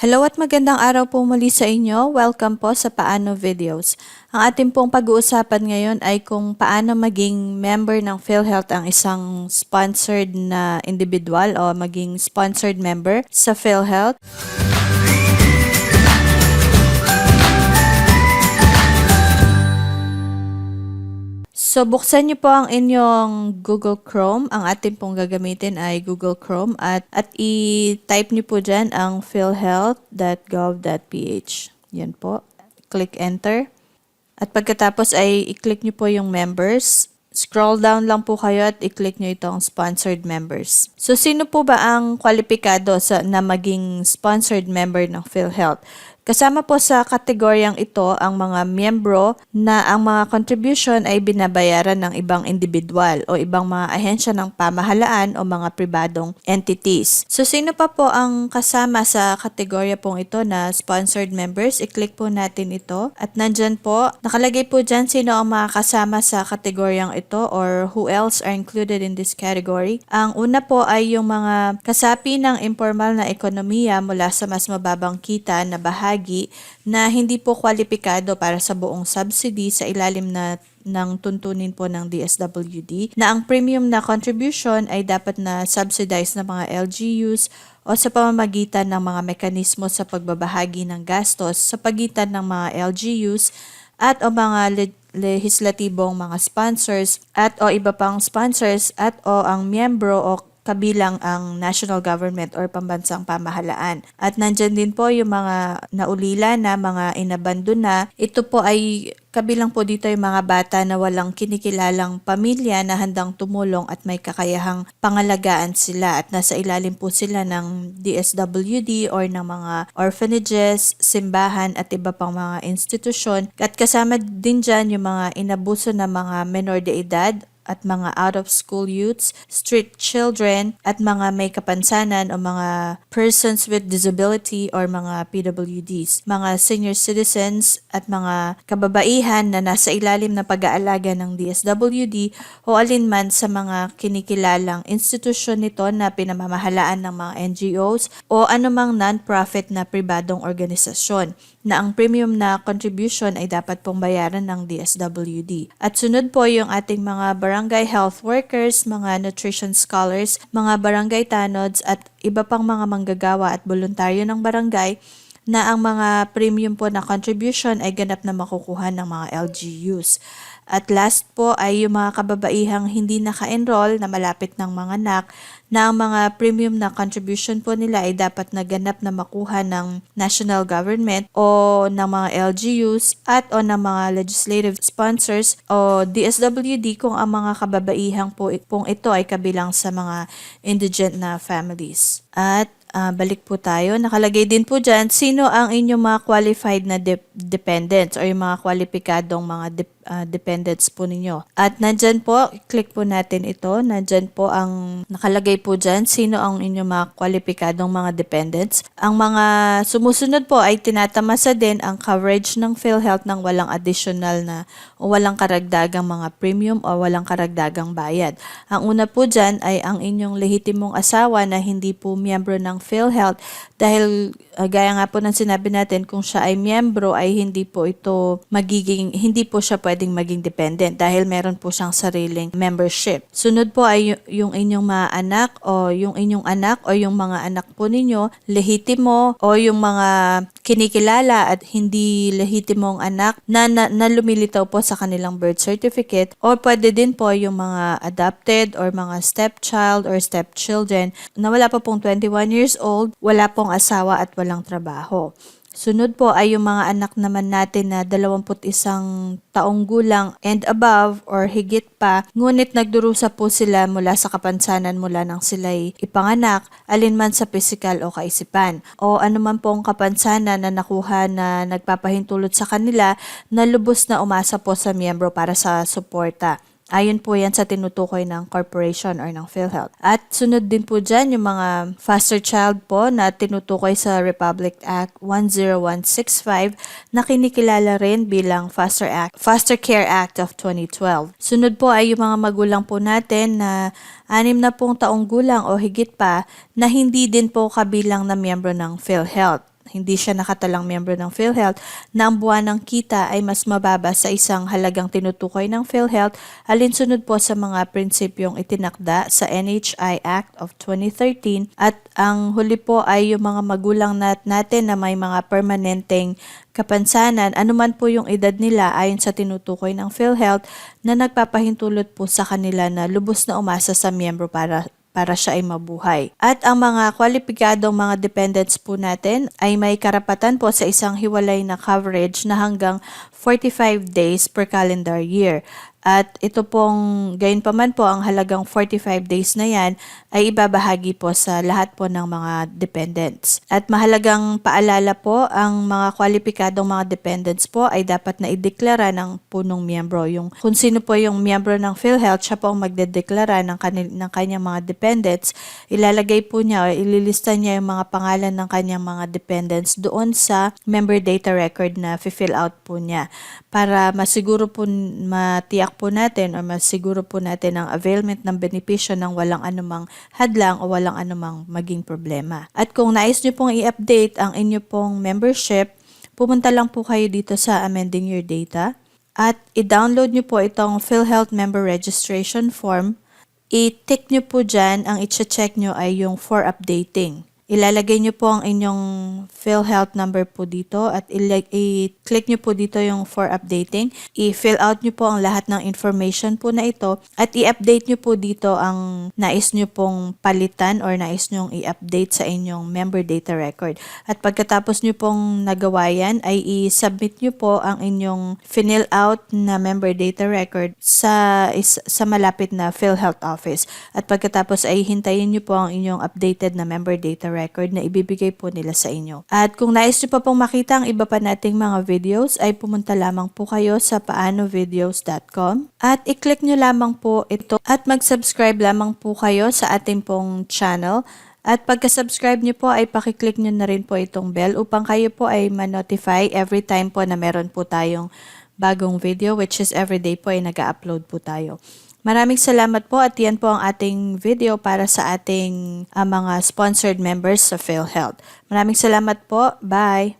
Hello at magandang araw po muli sa inyo. Welcome po sa Paano Videos. Ang ating pong pag-uusapan ngayon ay kung paano maging member ng PhilHealth ang isang sponsored na individual o maging sponsored member sa PhilHealth. So, buksan niyo po ang inyong Google Chrome. Ang ating pong gagamitin ay Google Chrome at, at i-type niyo po dyan ang philhealth.gov.ph. Yan po. Click Enter. At pagkatapos ay i-click niyo po yung members. Scroll down lang po kayo at i-click nyo itong sponsored members. So, sino po ba ang kwalipikado sa, na maging sponsored member ng PhilHealth? Kasama po sa kategoryang ito ang mga miyembro na ang mga contribution ay binabayaran ng ibang individual o ibang mga ahensya ng pamahalaan o mga pribadong entities. So sino pa po ang kasama sa kategorya pong ito na sponsored members? I-click po natin ito at nandyan po, nakalagay po dyan sino ang mga kasama sa kategoryang ito or who else are included in this category. Ang una po ay yung mga kasapi ng informal na ekonomiya mula sa mas mababang kita na bahagi na hindi po kwalipikado para sa buong subsidy sa ilalim na ng tuntunin po ng DSWD na ang premium na contribution ay dapat na subsidized ng mga LGUs o sa pamamagitan ng mga mekanismo sa pagbabahagi ng gastos sa pagitan ng mga LGUs at o mga le- lehislatibong mga sponsors at o iba pang sponsors at o ang miyembro o kabilang ang national government or pambansang pamahalaan. At nandyan din po yung mga naulila na mga inabandon na. Ito po ay kabilang po dito yung mga bata na walang kinikilalang pamilya na handang tumulong at may kakayahang pangalagaan sila at nasa ilalim po sila ng DSWD or ng mga orphanages, simbahan at iba pang mga institusyon. At kasama din dyan yung mga inabuso na mga menor de edad at mga out-of-school youths, street children, at mga may kapansanan o mga persons with disability or mga PWDs, mga senior citizens at mga kababaihan na nasa ilalim ng pag-aalaga ng DSWD o alinman sa mga kinikilalang institusyon nito na pinamamahalaan ng mga NGOs o anumang non-profit na pribadong organisasyon na ang premium na contribution ay dapat pong bayaran ng DSWD. At sunod po yung ating mga barangay health workers, mga nutrition scholars, mga barangay tanods at iba pang mga manggagawa at voluntaryo ng barangay na ang mga premium po na contribution ay ganap na makukuha ng mga LGUs. At last po ay yung mga kababaihang hindi naka-enroll na malapit ng mga anak na ang mga premium na contribution po nila ay dapat na ganap na makuha ng national government o ng mga LGUs at o ng mga legislative sponsors o DSWD kung ang mga kababaihang po pong ito ay kabilang sa mga indigent na families. At Ah, balik po tayo. Nakalagay din po dyan, sino ang inyong mga qualified na de- dependents or yung mga kwalipikadong mga de- ah, dependents po ninyo. At nandyan po, click po natin ito. Nandyan po ang nakalagay po dyan, sino ang inyong mga kwalipikadong mga dependents. Ang mga sumusunod po ay tinatamasa din ang coverage ng PhilHealth ng walang additional na o walang karagdagang mga premium o walang karagdagang bayad. Ang una po dyan ay ang inyong lehitimong asawa na hindi po miyembro ng PhilHealth dahil uh, gaya nga po ng sinabi natin kung siya ay miyembro ay hindi po ito magiging hindi po siya pwedeng maging dependent dahil meron po siyang sariling membership. Sunod po ay yung inyong mga anak o yung inyong anak o yung mga anak po ninyo lehitimo o yung mga kinikilala at hindi lehitimong anak na, na, na lumilitaw po sa kanilang birth certificate or pwede din po yung mga adopted or mga stepchild or stepchildren na wala pa pong 21 years old, wala pong asawa at walang trabaho. Sunod po ay yung mga anak naman natin na 21 taong gulang and above or higit pa, ngunit nagdurusa po sila mula sa kapansanan mula nang sila'y ipanganak, alinman sa pisikal o kaisipan. O anuman pong kapansanan na nakuha na nagpapahintulot sa kanila na lubos na umasa po sa miyembro para sa suporta. Ayon po yan sa tinutukoy ng corporation or ng PhilHealth. At sunod din po dyan yung mga foster child po na tinutukoy sa Republic Act 10165 na kinikilala rin bilang Foster Act, Foster Care Act of 2012. Sunod po ay yung mga magulang po natin na anim na pong taong gulang o higit pa na hindi din po kabilang na miyembro ng PhilHealth hindi siya nakatalang miyembro ng PhilHealth na ang buwan ng kita ay mas mababa sa isang halagang tinutukoy ng PhilHealth alinsunod po sa mga prinsipyong itinakda sa NHI Act of 2013 at ang huli po ay yung mga magulang nat natin na may mga permanenteng kapansanan anuman po yung edad nila ayon sa tinutukoy ng PhilHealth na nagpapahintulot po sa kanila na lubos na umasa sa miyembro para para siya ay mabuhay. At ang mga kwalipikadong mga dependents po natin ay may karapatan po sa isang hiwalay na coverage na hanggang 45 days per calendar year. At ito pong, gayon pa man po, ang halagang 45 days na yan ay ibabahagi po sa lahat po ng mga dependents. At mahalagang paalala po, ang mga kwalipikadong mga dependents po ay dapat na ideklara ng punong miyembro. Yung, kung sino po yung miyembro ng PhilHealth, siya po ang magdedeklara ng, kanil, ng kanyang mga dependents. Ilalagay po niya o ililista niya yung mga pangalan ng kanyang mga dependents doon sa member data record na fill out po niya para masiguro po matiyak po natin o masiguro po natin ang availment ng benepisyo ng walang anumang hadlang o walang anumang maging problema. At kung nais nyo pong i-update ang inyo pong membership, pumunta lang po kayo dito sa Amending Your Data at i-download nyo po itong PhilHealth Member Registration Form. I-tick nyo po dyan, ang i-check nyo ay yung for updating. Ilalagay nyo po ang inyong PhilHealth number po dito at i-click nyo po dito yung for updating. I-fill out nyo po ang lahat ng information po na ito at i-update nyo po dito ang nais nyo pong palitan or nais nyo i-update sa inyong member data record. At pagkatapos nyo pong nagawa yan ay i-submit nyo po ang inyong fill out na member data record sa, is, sa malapit na PhilHealth office. At pagkatapos ay hintayin nyo po ang inyong updated na member data record na ibibigay po nila sa inyo. At kung nais nyo pa pong makita ang iba pa nating mga videos ay pumunta lamang po kayo sa paanovideos.com at i-click nyo lamang po ito at mag-subscribe lamang po kayo sa ating pong channel at pagka-subscribe nyo po ay pakiclick nyo na rin po itong bell upang kayo po ay ma-notify every time po na meron po tayong bagong video which is everyday po ay nag-upload po tayo. Maraming salamat po at yan po ang ating video para sa ating uh, mga sponsored members sa PhilHealth. Maraming salamat po. Bye!